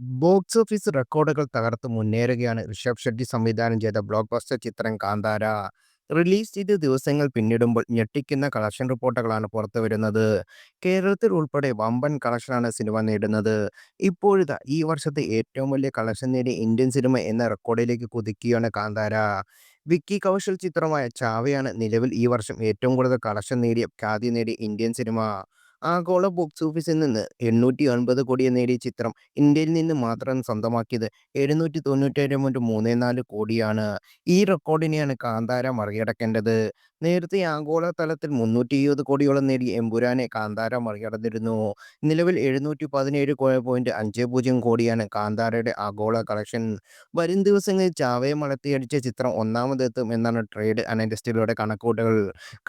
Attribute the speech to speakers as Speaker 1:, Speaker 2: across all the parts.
Speaker 1: Box office റെക്കോർഡുകൾ തകർത്ത് മുന്നേറുകയാണ് ഋഷഭ് ഷെട്ടി സംവിധാനം ചെയ്ത ബ്ലോക്ക് ബസ്റ്റർ ചിത്രം കാന്താര. റിലീസ് ചെയ്ത് ദിവസങ്ങൾ പിന്നിടുമ്പോൾ ഞെട്ടിക്കുന്ന കളക്ഷൻ റിപ്പോർട്ടുകളാണ് പുറത്തുവരുന്നത്. കേരളത്തിൽ ഉൾപ്പെടെ വമ്പൻ കളക്ഷനാണ് സിനിമ നേടുന്നത്. ഇപ്പോഴിതാ ഈ വർഷത്തെ ഏറ്റവും വലിയ കളക്ഷൻ നേടിയ ഇന്ത്യൻ സിനിമ എന്ന റെക്കോർഡിലേക്ക് കുതിക്കുകയാണ് കാന്താര. വിക്കി കൗശൽ ചിത്രമായ ചാവയാണ് നിലവിൽ ഈ വർഷം ഏറ്റവും കൂടുതൽ കളക്ഷൻ നേടിയ ഖ്യാതി നേടിയ ഇന്ത്യൻ സിനിമ. ആഗോള ബോക്സ് ഓഫീസിൽ നിന്ന് എണ്ണൂറ്റി ഒൻപത് കോടി നേടിയ ചിത്രം ഇന്ത്യയിൽ നിന്ന് മാത്രം സ്വന്തമാക്കിയത് എഴുന്നൂറ്റി തൊണ്ണൂറ്റേഴ് പോയിന്റ് മൂന്ന് നാല് കോടിയാണ്. ഈ റെക്കോർഡിനെയാണ് കാന്താര മറികടക്കേണ്ടത്. നേരത്തെ ആഗോള തലത്തിൽ മുന്നൂറ്റി ഇരുപത് കോടിയോളം നേടി എമ്പുരാനെ കാന്താര മറികടന്നിരുന്നു. നിലവിൽ എഴുന്നൂറ്റി പതിനേഴ് പോയിന്റ് അഞ്ച് പൂജ്യം കോടിയാണ് കാന്താരയുടെ ആഗോള കളക്ഷൻ. വരും ദിവസങ്ങളിൽ ചാവയെ മലത്തിയടിച്ച ചിത്രം ഒന്നാമതെത്തും എന്നാണ് ട്രേഡ് അനലിസ്റ്റുകളുടെ കണക്കൂട്ടുകൾ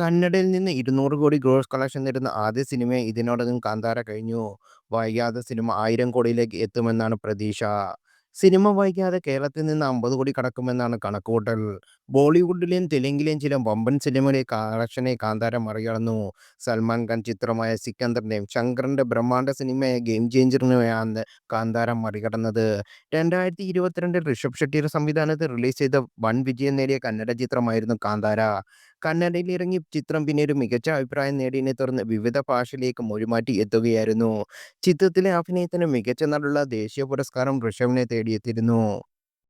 Speaker 1: കന്നഡയിൽ നിന്ന് ഇരുന്നൂറ് കോടി ഗ്രോസ് കളക്ഷൻ നേടുന്ന ആദ്യ സിനിമയായി ഇതിനോടകം കാന്താര കഴിഞ്ഞു. വൈകാതെ സിനിമ ആയിരം കോടിയിലേക്ക് എത്തുമെന്നാണ് പ്രതീക്ഷ. സിനിമ വൈകാതെ കേരളത്തിൽ നിന്ന് അമ്പത് കോടി കടക്കുമെന്നാണ് കണക്കുകൂട്ടൽ. ബോളിവുഡിലെയും തെലുങ്കിലെയും ചില വമ്പൻ സിനിമകളുടെ കളക്ഷനെ കാന്താര മറികടന്നു. സൽമാൻ ഖാൻ ചിത്രമായ സിക്കന്ദറിനെയും ശങ്കറിന്റെ ബ്രഹ്മാണ്ഡ സിനിമയായ ഗെയിം ചേഞ്ചറിനെയുമാണ് കാന്താര മറികടന്നത്. രണ്ടായിരത്തി ഇരുപത്തിരണ്ടിൽ ഋഷഭ് ഷെട്ടിയുടെ സംവിധാനത്തിൽ റിലീസ് ചെയ്ത വൻ വിജയം നേടിയ കന്നഡ ചിത്രമായിരുന്നു കാന്താര. കന്നഡയിൽ ഇറങ്ങി ചിത്രം പിന്നീട് മികച്ച അഭിപ്രായം നേടിയതിനെ തുടർന്ന് വിവിധ ഭാഷയിലേക്ക് മൊഴിമാറ്റി എത്തുകയായിരുന്നു. ചിത്രത്തിലെ അഭിനയത്തിന് മികച്ച നടനുള്ള ദേശീയ പുരസ്കാരം ഋഷഭിനെ തേടിയെത്തിയിരുന്നു.